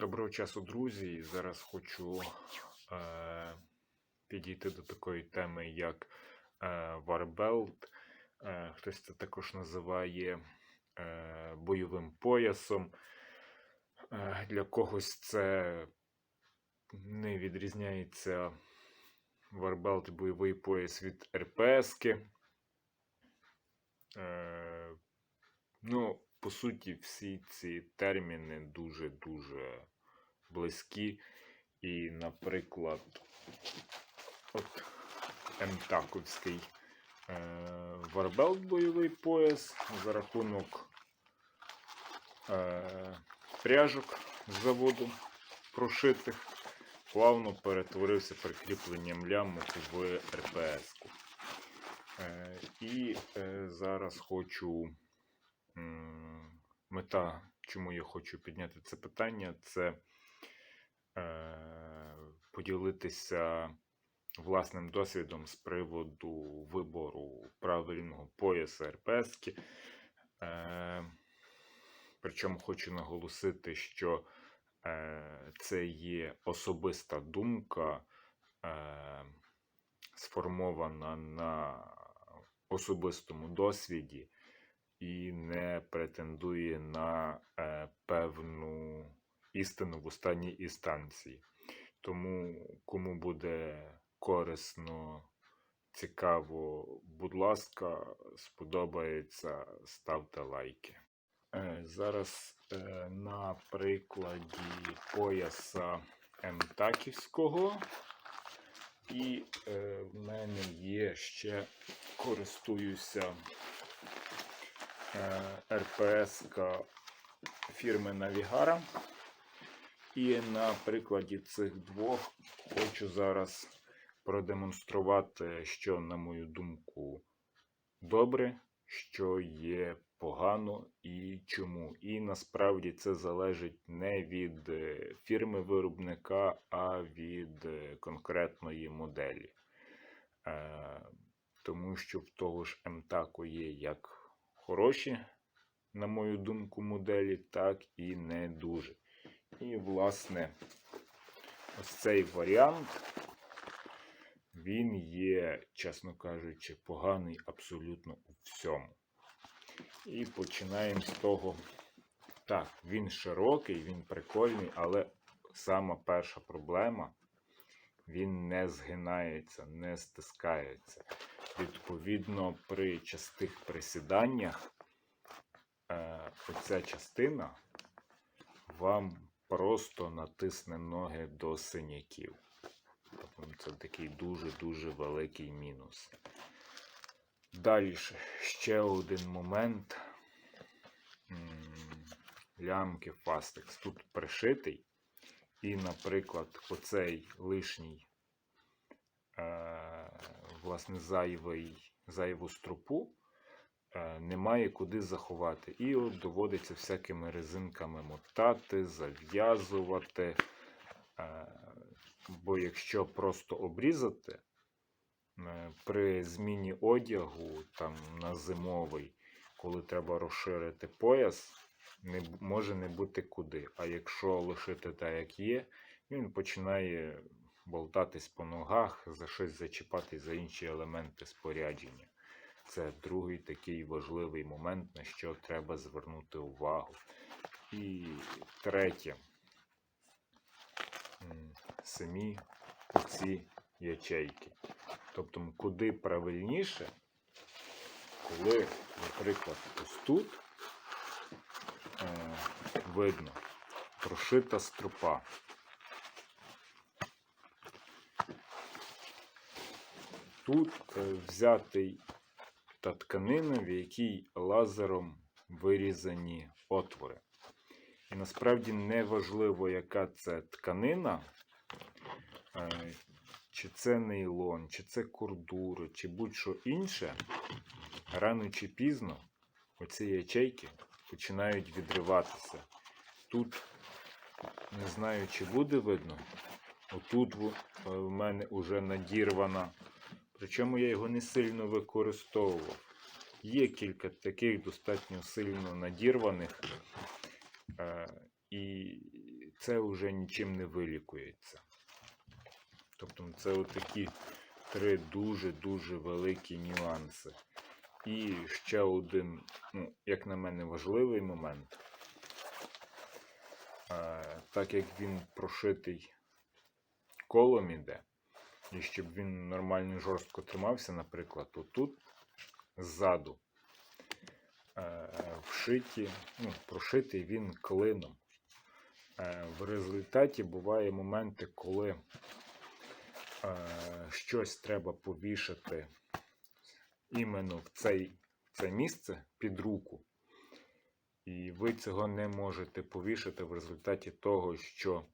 Доброго часу, друзі. Зараз хочу е, підійти до такої теми, як е, Warbelt. Е, хтось це також називає е, бойовим поясом. Е, для когось це не відрізняється Warbelt бойовий пояс від РПСки. Е, ну, по суті, всі ці терміни дуже-дуже близькі. І, наприклад, от МТАКовський е, Варбелт бойовий пояс за рахунок е, пряжок з заводу прошитих, плавно перетворився прикріпленням лямок в РПС-ку. Е, і е, зараз хочу мета, чому я хочу підняти це питання, це е, поділитися власним досвідом з приводу вибору правильного пояса РПС. Е, причому хочу наголосити, що е, це є особиста думка, е, сформована на особистому досвіді і не претендує на е, певну істину в останній інстанції. Тому, кому буде корисно, цікаво, будь ласка, сподобається, ставте лайки. Е, Зараз е, на прикладі пояса МТАКівського. І в мене є ще користуюся е, РПС-ка фірми Navigara. І на прикладі цих двох хочу зараз продемонструвати, що, на мою думку, добре, що є погано і чому. І насправді це залежить не від е, фірми виробника, а від е, конкретної моделі. Тому що в того ж МТАКу є як хороші, на мою думку, моделі, так і не дуже. І, власне, ось цей варіант, він є, чесно кажучи, поганий абсолютно у всьому. І починаємо з того. Так, він широкий, він прикольний, але сама перша проблема він не згинається, не стискається. Відповідно, при частих присіданнях е, оця частина вам просто натисне ноги до синяків. Тобто Це такий дуже-дуже великий мінус. Далі ще один момент. Лямки Фастекс тут пришитий. І, наприклад, оцей лишній, е, власне, зайвий, зайву струпу е, немає куди заховати. І от доводиться всякими резинками мотати, зав'язувати. Е, бо якщо просто обрізати, е, при зміні одягу там, на зимовий, коли треба розширити пояс, не, може не бути куди. А якщо лишити так, як є, він починає болтатись по ногах, за щось зачіпати за інші елементи спорядження. Це другий такий важливий момент, на що треба звернути увагу. І третє. Самі ці ячейки. Тобто, куди правильніше, коли, наприклад, ось тут видно прошита струпа. Тут е, взятий та тканина, в якій лазером вирізані отвори. І насправді не важливо, яка це тканина, е, чи це нейлон, чи це кордура, чи будь-що інше, рано чи пізно оці ячейки починають відриватися. Тут не знаю, чи буде видно. Отут в е, мене вже надірвана. Причому я його не сильно використовував. Є кілька таких достатньо сильно надірваних. Е, і це вже нічим не вилікується. Тобто це отакі три дуже-дуже великі нюанси. І ще один, ну, як на мене, важливий момент. Е, так як він прошитий колом іде, і щоб він нормально жорстко тримався, наприклад, отут ззаду е, вшиті, ну, прошитий він клином. Е, В результаті буває моменти, коли щось треба повішати іменно в цей, це місце під руку. І ви цього не можете повішати в результаті того, що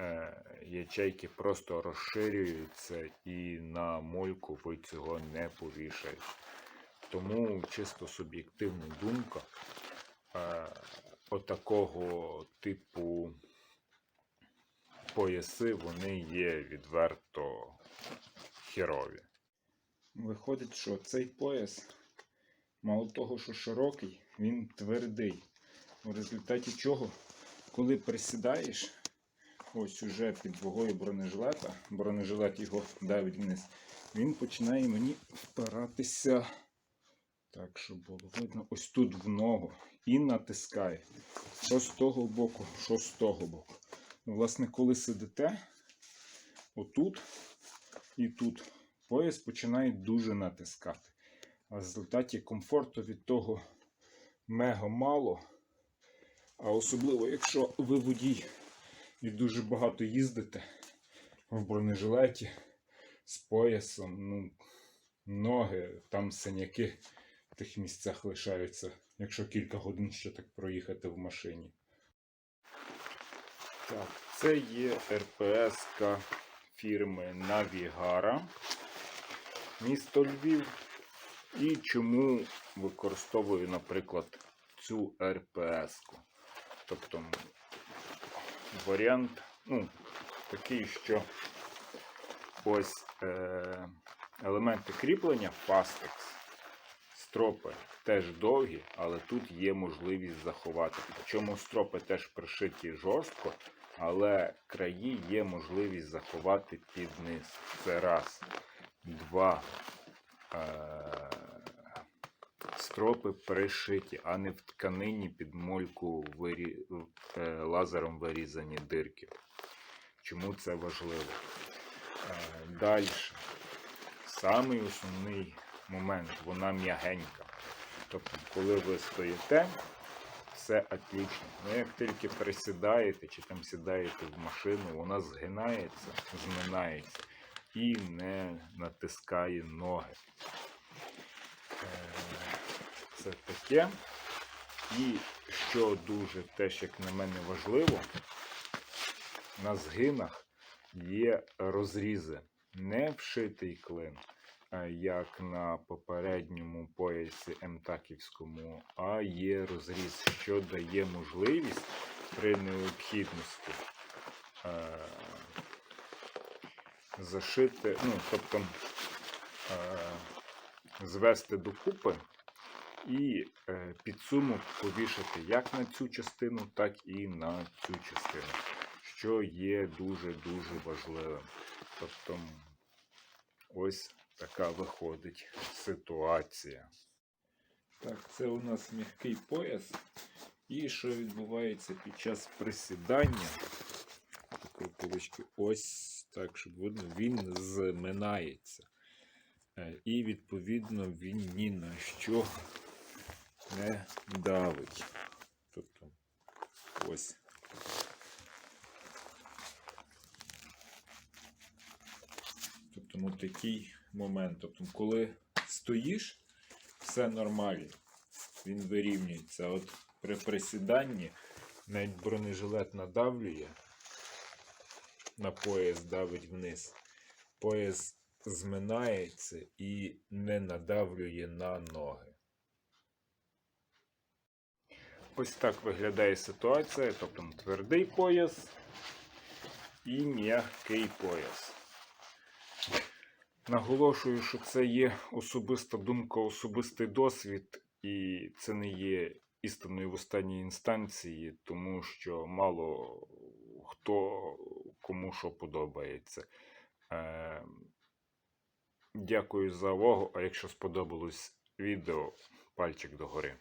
е, ячейки просто розширюються і на мольку ви цього не повішаєте. Тому чисто суб'єктивна думка е, отакого типу пояси вони є відверто херові. Виходить, що цей пояс, мало того, що широкий, він твердий. У результаті чого, коли присідаєш, ось уже під вагою бронежилета, бронежилет його давить вниз, він починає мені впиратися, так, щоб було видно, ось тут в ногу. І натискає. Що з того боку, що з того боку. Власне, коли сидите, отут і тут пояс починає дуже натискати. А в результаті комфорту від того мега мало. А особливо, якщо ви водій і дуже багато їздите в бронежилеті з поясом, ну, ноги, там синяки в тих місцях лишаються, якщо кілька годин ще так проїхати в машині. Так, це є РПС фірми Navigara, місто Львів. І чому використовую, наприклад, цю РПС. -ку. Тобто варіант ну, такий, що ось е, елементи кріплення Fastex, стропи теж довгі, але тут є можливість заховати. Причому стропи теж пришиті жорстко, але краї є можливість заховати під низ. Це раз. Два. Е, стропи пришиті, а не в тканині під мольку вирі... е, лазером вирізані дирки. Чому це важливо? Е, Далі. Самий основний момент, вона м'ягенька. Тобто, коли ви стоїте, все отлично. Ну, як тільки присідаєте чи там сідаєте в машину, вона згинається, зминається і не натискає ноги. Е, Це таке. І що дуже теж, як на мене, важливо, на згинах є розрізи. Не вшитий клин, як на попередньому поясі МТАКівському, а є розріз, що дає можливість при необхідності е, зашити, ну, тобто е, звести докупи і е, підсумок повішати як на цю частину, так і на цю частину, що є дуже-дуже важливим. Тобто, ось така виходить ситуація. Так, це у нас м'який пояс. І що відбувається під час присідання? Такої полички, ось так, щоб він зминається. Е, І відповідно він ні на що не давить. Тобто ось. Тобто ну, такий момент. Тобто, коли стоїш, все нормально. Він вирівнюється. От при присіданні навіть бронежилет надавлює, на пояс давить вниз. Пояс зминається і не надавлює на ноги. Ось так виглядає ситуація, тобто твердий пояс і м'який пояс. Наголошую, що це є особиста думка, особистий досвід, і це не є істиною в останній інстанції, тому що мало хто кому що подобається. Е, Дякую за увагу. А якщо сподобалось відео, пальчик догори.